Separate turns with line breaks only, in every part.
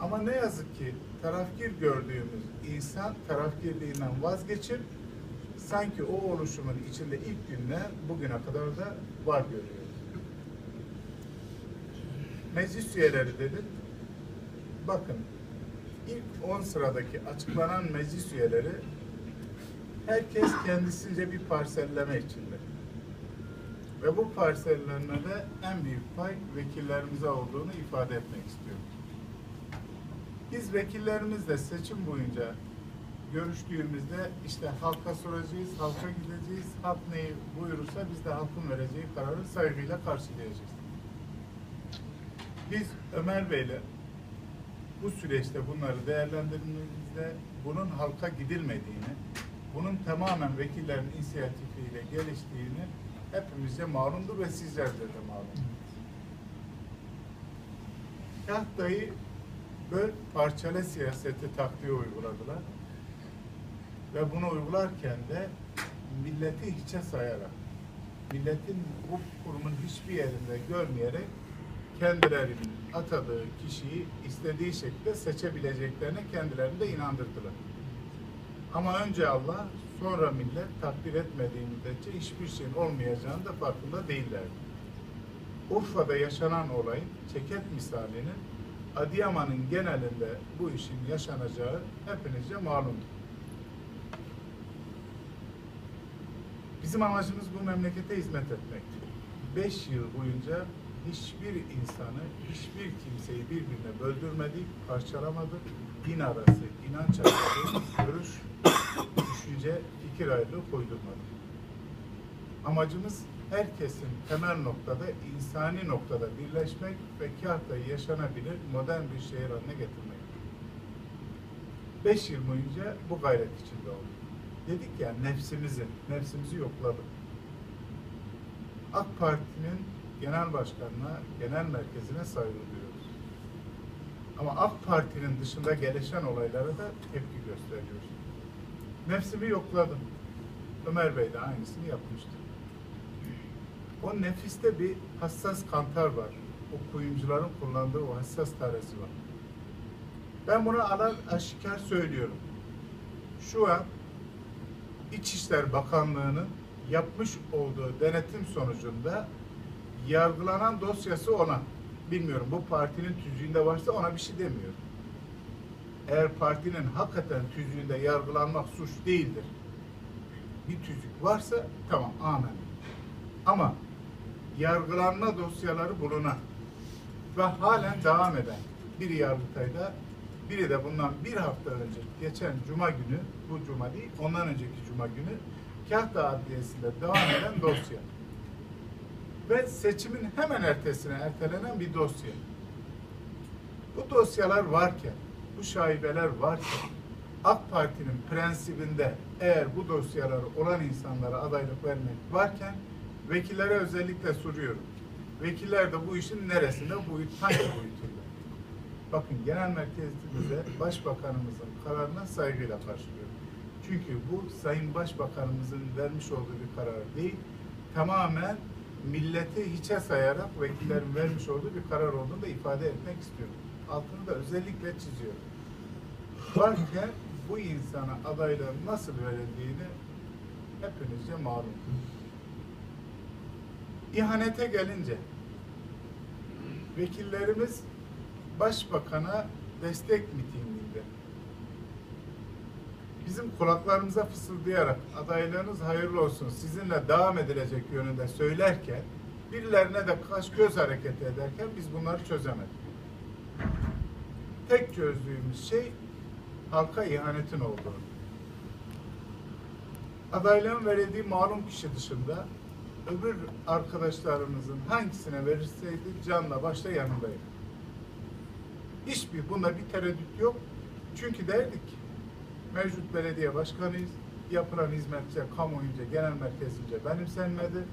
Ama ne yazık ki tarafgir gördüğümüz insan tarafgirliğinden vazgeçip sanki o oluşumun içinde ilk günden bugüne kadar da var görüyoruz. Meclis üyeleri dedim. Bakın ilk 10 sıradaki açıklanan meclis üyeleri herkes kendisince bir parselleme içinde. Ve bu parsellenmede en büyük pay vekillerimize olduğunu ifade etmek istiyorum. Biz vekillerimizle seçim boyunca görüştüğümüzde işte halka soracağız, halka gideceğiz, halk neyi buyurursa biz de halkın vereceği kararı saygıyla karşılayacağız. Biz Ömer Bey'le bu süreçte bunları değerlendirdiğimizde bunun halka gidilmediğini, bunun tamamen vekillerin inisiyatifiyle geliştiğini hepimizce malumdur ve sizlerce de malum. Kahtayı böl parçala siyaseti taktiği uyguladılar. Ve bunu uygularken de milleti hiçe sayarak, milletin bu kurumun hiçbir yerinde görmeyerek kendilerinin atadığı kişiyi istediği şekilde seçebileceklerine kendilerini de inandırdılar. Ama önce Allah, sonra millet takdir etmediği müddetçe hiçbir şeyin olmayacağını da farkında değillerdi. Urfa'da yaşanan olay çeket misalinin Adıyaman'ın genelinde bu işin yaşanacağı hepinizce malumdur. Bizim amacımız bu memlekete hizmet etmektir. Beş yıl boyunca hiçbir insanı, hiçbir kimseyi birbirine böldürmedik, parçalamadık. Din arası, inanç arası, görüş, düşünce, fikir ayrılığı koydurmadık. Amacımız herkesin temel noktada, insani noktada birleşmek ve Kahta'yı yaşanabilir modern bir şehir haline getirmek. Beş yıl boyunca bu gayret içinde olduk. Dedik ya nefsimizi, nefsimizi yokladık. AK Parti'nin genel başkanına, genel merkezine saygı duyuyoruz. Ama AK Parti'nin dışında gelişen olaylara da tepki gösteriyoruz. Nefsimi yokladım. Ömer Bey de aynısını yapmıştı. O nefiste bir hassas kantar var. O kuyumcuların kullandığı o hassas taresi var. Ben bunu alan aşikar söylüyorum. Şu an İçişler Bakanlığı'nın yapmış olduğu denetim sonucunda yargılanan dosyası ona. Bilmiyorum bu partinin tüzüğünde varsa ona bir şey demiyorum. Eğer partinin hakikaten tüzüğünde yargılanmak suç değildir. Bir tüzük varsa tamam amen. Ama yargılanma dosyaları bulunan ve halen devam eden biri Yargıtay'da biri de bundan bir hafta önce geçen cuma günü bu cuma değil ondan önceki cuma günü Kahta Adliyesi'nde devam eden dosya ve seçimin hemen ertesine ertelenen bir dosya. Bu dosyalar varken, bu şaibeler varken AK Parti'nin prensibinde eğer bu dosyaları olan insanlara adaylık vermek varken vekillere özellikle soruyorum. Vekiller de bu işin neresinde, boyut, hangi boyutunda? Bakın genel merkezimize başbakanımızın kararına saygıyla karşılıyorum. Çünkü bu Sayın Başbakanımızın vermiş olduğu bir karar değil, tamamen milleti hiçe sayarak vekillerin vermiş olduğu bir karar olduğunu da ifade etmek istiyorum. Altını da özellikle çiziyorum. Varken bu insana adaylığın nasıl verildiğini hepinizce malum. İhanete gelince vekillerimiz başbakana destek mitinginde bizim kulaklarımıza fısıldayarak adaylığınız hayırlı olsun sizinle devam edilecek yönünde söylerken birilerine de kaş göz hareketi ederken biz bunları çözemedik. Tek çözdüğümüz şey halka ihanetin olduğunu. Adaylığın verildiği malum kişi dışında öbür arkadaşlarımızın hangisine verirseydi canla başla yanındayım. Hiçbir bunda bir tereddüt yok. Çünkü derdik mevcut belediye başkanıyız. Yapılan hizmetçe kamuoyunca genel merkezimce benimsenmedi.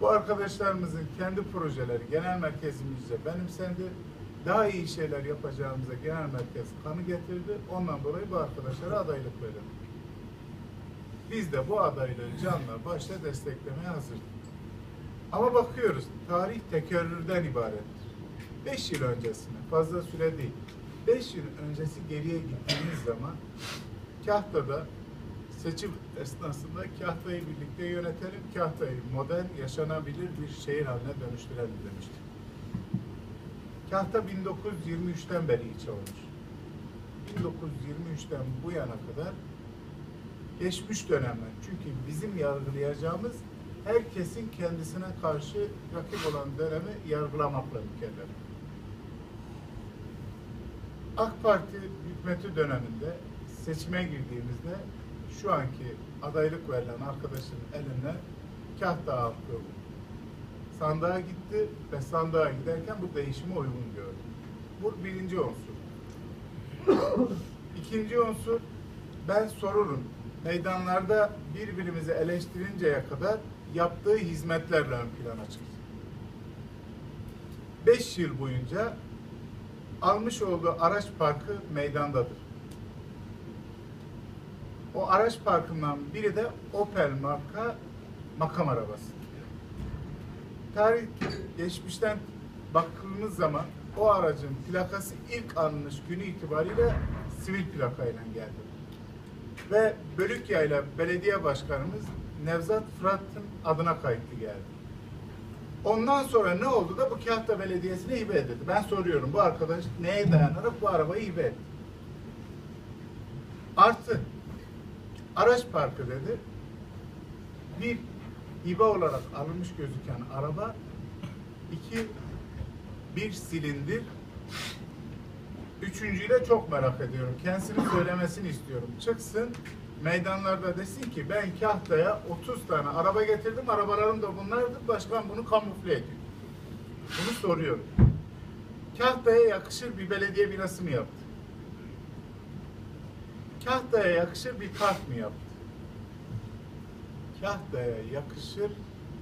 Bu arkadaşlarımızın kendi projeleri genel merkezimizce benimsendi. Daha iyi şeyler yapacağımıza genel merkez kanı getirdi. Ondan dolayı bu arkadaşlara adaylık verildi. Biz de bu adaylığı canla başla desteklemeye hazırız. Ama bakıyoruz tarih tekerrürden ibarettir. Beş yıl öncesine fazla süre değil. 5 yıl öncesi geriye gittiğimiz zaman Kahta'da seçim esnasında Kahta'yı birlikte yönetelim, Kahta'yı modern, yaşanabilir bir şehir haline dönüştürelim demiştik. Kahta 1923'ten beri ilçe olmuş. 1923'ten bu yana kadar geçmiş dönemler. Çünkü bizim yargılayacağımız herkesin kendisine karşı rakip olan dönemi yargılamakla mükellef. AK Parti hükümeti döneminde seçime girdiğimizde şu anki adaylık verilen arkadaşın eline Kahta halkı sandığa gitti ve sandığa giderken bu değişime uygun gördü. Bu birinci unsur. İkinci unsur ben sorurum. Meydanlarda birbirimizi eleştirinceye kadar yaptığı hizmetlerle ön plana çıktı. Beş yıl boyunca almış olduğu araç parkı meydandadır. O araç parkından biri de Opel marka makam arabası. Tarih geçmişten bakıldığımız zaman o aracın plakası ilk alınış günü itibariyle sivil plakayla geldi. Ve Bölükyayla belediye başkanımız Nevzat Fırat'ın adına kayıtlı geldi. Ondan sonra ne oldu da bu Kahta Belediyesi'ne hibe edildi. Ben soruyorum bu arkadaş neye dayanarak bu arabayı hibe etti? Artı araç parkı dedi. Bir hibe olarak alınmış gözüken araba iki bir silindir Üçüncüyle çok merak ediyorum. Kendisini söylemesini istiyorum. Çıksın meydanlarda desin ki ben Kahta'ya 30 tane araba getirdim. Arabalarım da bunlardı. Başkan bunu kamufle ediyor. Bunu soruyorum. Kahta'ya yakışır bir belediye binası mı yaptı? Kahta'ya yakışır bir park mı yaptı? Kahta'ya yakışır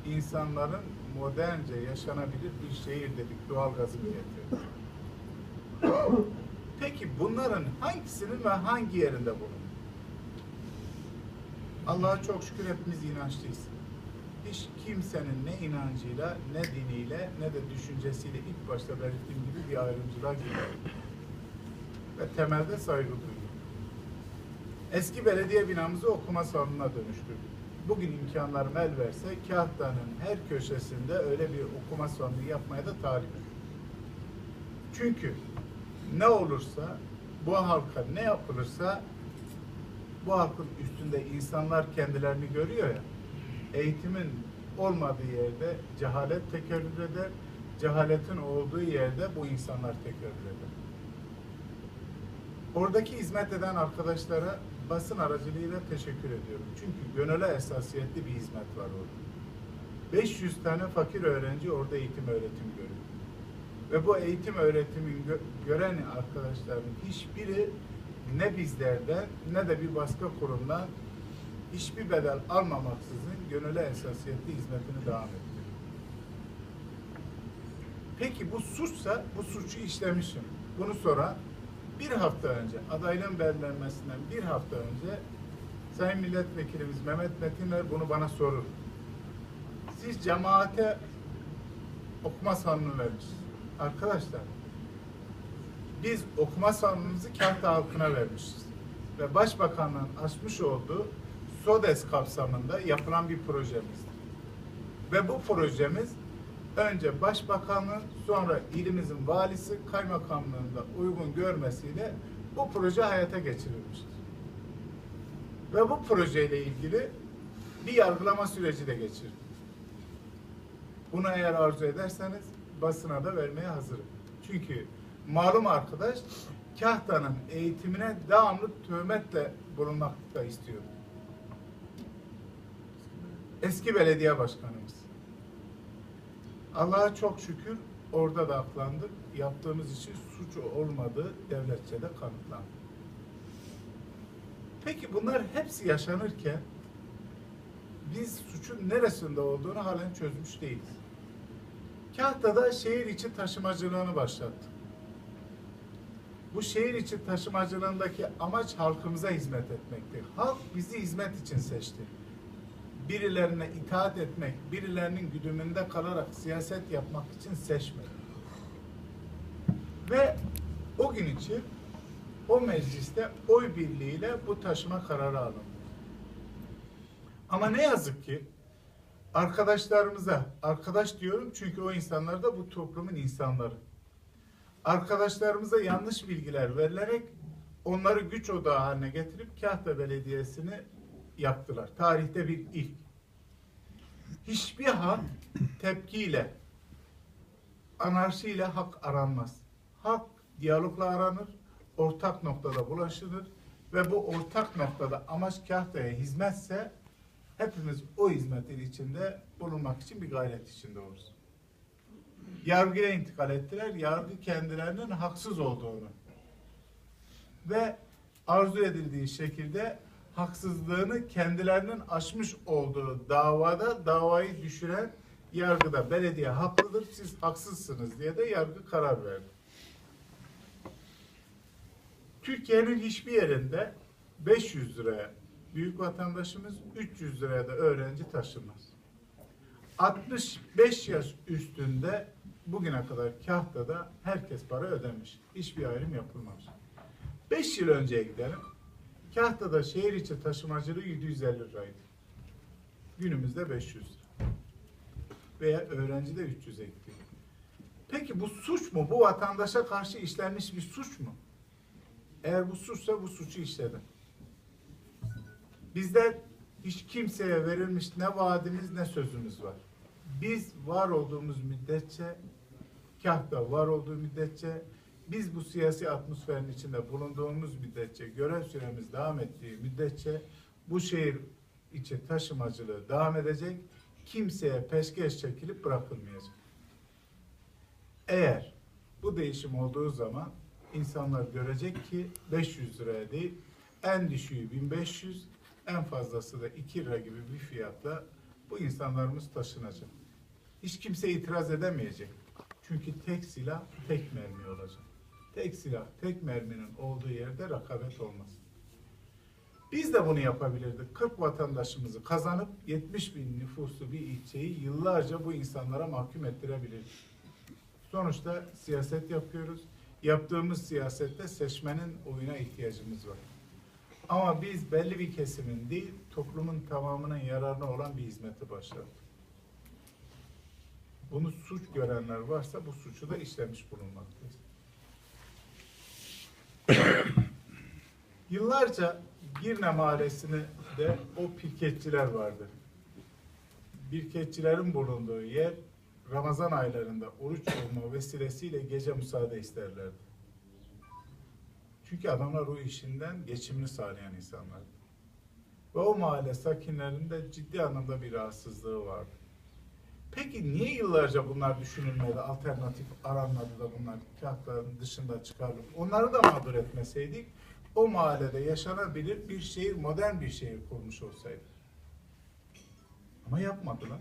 insanların modernce yaşanabilir bir şehir dedik. Doğalgazı getirdi? Peki bunların hangisinin ve hangi yerinde bulundu? Allah'a çok şükür hepimiz inançlıyız. Hiç kimsenin ne inancıyla, ne diniyle, ne de düşüncesiyle ilk başta belirttiğim gibi bir ayrımcılığa girmiyor. Ve temelde saygı duyuyor. Eski belediye binamızı okuma salonuna dönüştürdük. Bugün imkanlarım el verse Kahta'nın her köşesinde öyle bir okuma salonu yapmaya da talibim. Çünkü ne olursa bu halka ne yapılırsa bu halkın üstünde insanlar kendilerini görüyor ya eğitimin olmadığı yerde cehalet tekerrür eder cehaletin olduğu yerde bu insanlar tekerrür eder. Oradaki hizmet eden arkadaşlara basın aracılığıyla teşekkür ediyorum. Çünkü gönüle esasiyetli bir hizmet var orada. 500 tane fakir öğrenci orada eğitim öğretim görüyor ve bu eğitim öğretimin gö- gören arkadaşların hiçbiri ne bizlerden ne de bir başka kurumdan hiçbir bedel almamaksızın gönüle esasiyetli hizmetini devam ettiriyor. Peki bu suçsa bu suçu işlemişim. Bunu sonra bir hafta önce adaylığın belirlenmesinden bir hafta önce Sayın Milletvekilimiz Mehmet Metinler bunu bana sorur. Siz cemaate okuma salonu vermişsiniz. Arkadaşlar biz okuma salonumuzu Kahta halkına vermişiz. Ve Başbakanlığın açmış olduğu SODES kapsamında yapılan bir projemizdir. Ve bu projemiz önce Başbakanlığın sonra ilimizin valisi kaymakamlığında uygun görmesiyle bu proje hayata geçirilmiştir. Ve bu projeyle ilgili bir yargılama süreci de geçirdik. Bunu eğer arzu ederseniz basına da vermeye hazırım. Çünkü malum arkadaş Kahta'nın eğitimine devamlı töhmetle bulunmak da istiyor. Eski belediye başkanımız. Allah'a çok şükür orada da aklandık. Yaptığımız için suç olmadığı devletçe de kanıtlandı. Peki bunlar hepsi yaşanırken biz suçun neresinde olduğunu halen çözmüş değiliz. Kahta'da şehir içi taşımacılığını başlattık. Bu şehir içi taşımacılığındaki amaç halkımıza hizmet etmekti. Halk bizi hizmet için seçti. Birilerine itaat etmek, birilerinin güdümünde kalarak siyaset yapmak için seçmedi. Ve o gün için o mecliste oy birliğiyle bu taşıma kararı alındı. Ama ne yazık ki arkadaşlarımıza, arkadaş diyorum çünkü o insanlar da bu toplumun insanları. Arkadaşlarımıza yanlış bilgiler verilerek onları güç odağı haline getirip Kahta Belediyesi'ni yaktılar. Tarihte bir ilk. Hiçbir hak tepkiyle, anarşiyle hak aranmaz. Hak diyalogla aranır, ortak noktada bulaşılır ve bu ortak noktada amaç Kahta'ya hizmetse hepimiz o hizmetin içinde bulunmak için bir gayret içinde oluruz. Yargıya intikal ettiler. Yargı kendilerinin haksız olduğunu ve arzu edildiği şekilde haksızlığını kendilerinin aşmış olduğu davada davayı düşüren yargıda belediye haklıdır siz haksızsınız diye de yargı karar verdi. Türkiye'nin hiçbir yerinde 500 liraya büyük vatandaşımız 300 liraya da öğrenci taşımaz. 65 yaş üstünde bugüne kadar Kahta'da herkes para ödemiş. Hiçbir ayrım yapılmamış. 5 yıl önceye gidelim. Kahta'da şehir içi taşımacılığı 750 liraydı. Günümüzde 500 lira. Veya öğrenci de 300'e gidiyor. Peki bu suç mu? Bu vatandaşa karşı işlenmiş bir suç mu? Eğer bu suçsa bu suçu işledim. Bizler hiç kimseye verilmiş ne vaadimiz ne sözümüz var. Biz var olduğumuz müddetçe, kahta var olduğu müddetçe, biz bu siyasi atmosferin içinde bulunduğumuz müddetçe, görev süremiz devam ettiği müddetçe bu şehir içi taşımacılığı devam edecek, kimseye peşkeş çekilip bırakılmayacak. Eğer bu değişim olduğu zaman insanlar görecek ki 500 liraya değil, en düşüğü 1500, en fazlası da 2 lira gibi bir fiyatla bu insanlarımız taşınacak. Hiç kimse itiraz edemeyecek. Çünkü tek silah tek mermi olacak. Tek silah tek merminin olduğu yerde rakabet olmaz. Biz de bunu yapabilirdik. 40 vatandaşımızı kazanıp 70 bin nüfuslu bir ilçeyi yıllarca bu insanlara mahkum ettirebilirdik. Sonuçta siyaset yapıyoruz. Yaptığımız siyasette seçmenin oyuna ihtiyacımız var. Ama biz belli bir kesimin değil, toplumun tamamının yararına olan bir hizmeti başladık. Bunu suç görenler varsa bu suçu da işlemiş bulunmaktayız. Yıllarca Girne Mahallesi'ne de o pirketçiler vardı. Birketçilerin bulunduğu yer Ramazan aylarında oruç olma vesilesiyle gece müsaade isterlerdi. Çünkü adamlar o işinden geçimini sağlayan insanlar. Ve o mahalle sakinlerinde ciddi anlamda bir rahatsızlığı vardı. Peki niye yıllarca bunlar düşünülmedi, alternatif aranmadı da bunlar kağıtların dışında çıkarılıp onları da mağdur etmeseydik o mahallede yaşanabilir bir şehir, modern bir şehir kurmuş olsaydı. Ama yapmadılar.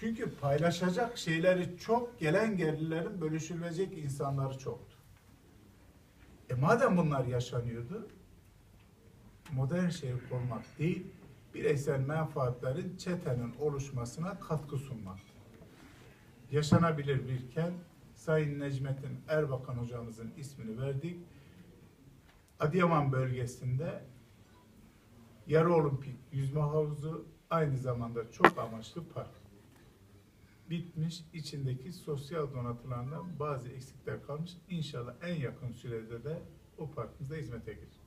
Çünkü paylaşacak şeyleri çok, gelen gelirlerin bölüşülecek insanları çoktu. E madem bunlar yaşanıyordu, modern şehir kurmak değil, bireysel menfaatlerin çetenin oluşmasına katkı sunmak. Yaşanabilir bir kent, Sayın Necmettin Erbakan hocamızın ismini verdik. Adıyaman bölgesinde yarı olimpik yüzme havuzu aynı zamanda çok amaçlı park. Bitmiş, içindeki sosyal donatılarından bazı eksikler kalmış. İnşallah en yakın sürede de o parkımızda hizmete girer.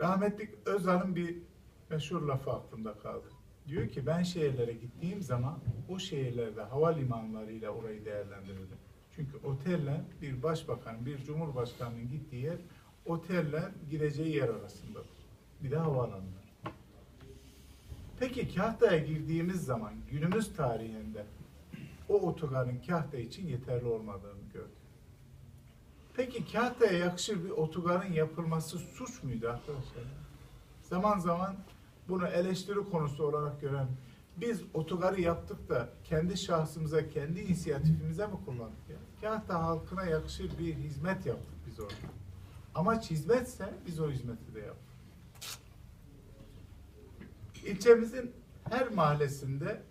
Rahmetli Özal'ın bir meşhur lafı aklımda kaldı. Diyor ki ben şehirlere gittiğim zaman o şehirlerde havalimanlarıyla orayı değerlendirirdim. Çünkü otelle bir başbakan, bir cumhurbaşkanının gittiği yer otelle gideceği yer arasındadır. Bir de havaalanı. Peki Kahta'ya girdiğimiz zaman günümüz tarihinde o otogarın Kahta için yeterli olmadığını gördük. Peki Kahta'ya yakışır bir otogarın yapılması suç muydu arkadaşlar? Zaman zaman bunu eleştiri konusu olarak gören biz otogarı yaptık da kendi şahsımıza, kendi inisiyatifimize mi kullandık ya? Kahta halkına yakışır bir hizmet yaptık biz orada. Amaç hizmetse biz o hizmeti de yaptık. İlçemizin her mahallesinde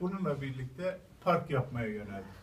bununla birlikte park yapmaya yöneldik.